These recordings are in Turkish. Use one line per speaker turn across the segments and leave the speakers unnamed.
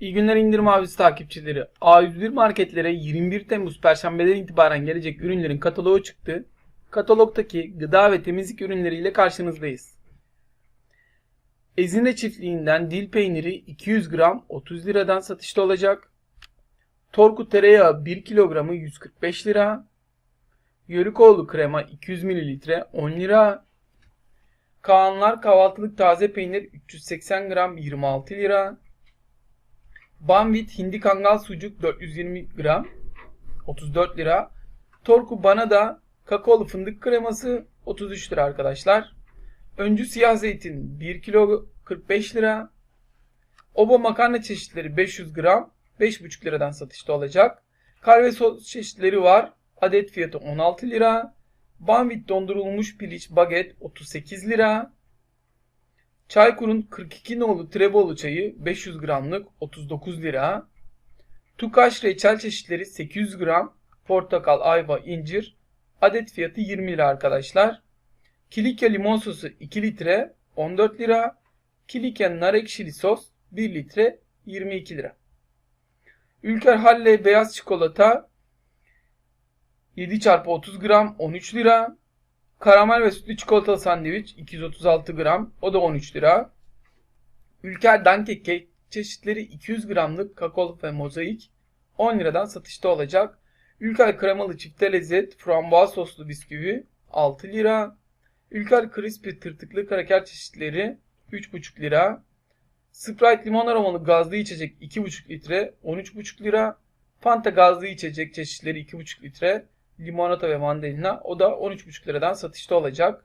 İyi günler indirim avcısı takipçileri. A101 marketlere 21 Temmuz Perşembeden itibaren gelecek ürünlerin kataloğu çıktı. Katalogdaki gıda ve temizlik ürünleriyle karşınızdayız. Ezine çiftliğinden dil peyniri 200 gram 30 liradan satışta olacak. Torku tereyağı 1 kilogramı 145 lira. Yörükoğlu krema 200 mililitre 10 lira. Kaanlar kahvaltılık taze peynir 380 gram 26 lira. Banvit hindi kangal sucuk 420 gram 34 lira. Torku bana da kakaolu fındık kreması 33 lira arkadaşlar. Öncü siyah zeytin 1 kilo 45 lira. Oba makarna çeşitleri 500 gram 5,5 liradan satışta olacak. Kahve sos çeşitleri var. Adet fiyatı 16 lira. Banvit dondurulmuş piliç baget 38 lira. Çaykur'un 42 nolu Trebolu çayı 500 gramlık 39 lira. Tukaş reçel çeşitleri 800 gram. Portakal, ayva, incir. Adet fiyatı 20 lira arkadaşlar. Kilike limon sosu 2 litre 14 lira. Kilike nar ekşili sos 1 litre 22 lira. Ülker Halle beyaz çikolata 7 çarpı 30 gram 13 lira. Karamel ve sütlü çikolatalı sandviç 236 gram. O da 13 lira. Ülker Danke kek çeşitleri 200 gramlık kakaolu ve mozaik 10 liradan satışta olacak. Ülker kremalı çifte lezzet frambuaz soslu bisküvi 6 lira. Ülker crispy tırtıklı kraker çeşitleri 3,5 lira. Sprite limon aromalı gazlı içecek 2,5 litre 13,5 lira. Fanta gazlı içecek çeşitleri 2,5 litre limonata ve mandalina o da 13,5 liradan satışta olacak.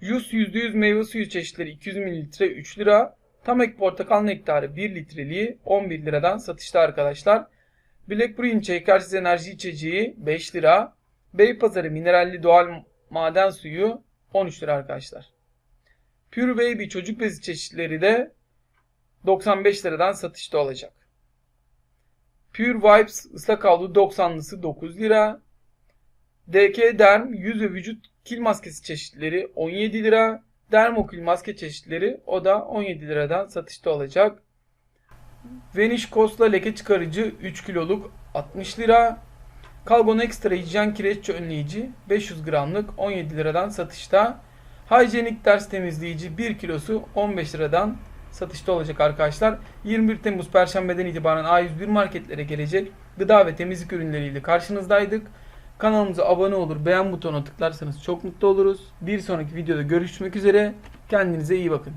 Jus %100 meyve suyu çeşitleri 200 ml 3 lira. Tamek portakal nektarı 1 litreliği 11 liradan satışta arkadaşlar. Black Brewing şekersiz enerji içeceği 5 lira. Beypazarı mineralli doğal maden suyu 13 lira arkadaşlar. Pure Baby çocuk bezi çeşitleri de 95 liradan satışta olacak. Pure Vibes ıslak havlu 90'lısı 9 lira. DK Derm yüz ve vücut kil maskesi çeşitleri 17 lira. Dermokil maske çeşitleri o da 17 liradan satışta olacak. Vanish Kosla leke çıkarıcı 3 kiloluk 60 lira. Kalgon Extra hijyen kireç önleyici 500 gramlık 17 liradan satışta. Hijyenik ders temizleyici 1 kilosu 15 liradan satışta olacak arkadaşlar. 21 Temmuz Perşembeden itibaren A101 marketlere gelecek gıda ve temizlik ürünleriyle karşınızdaydık. Kanalımıza abone olur, beğen butonuna tıklarsanız çok mutlu oluruz. Bir sonraki videoda görüşmek üzere. Kendinize iyi bakın.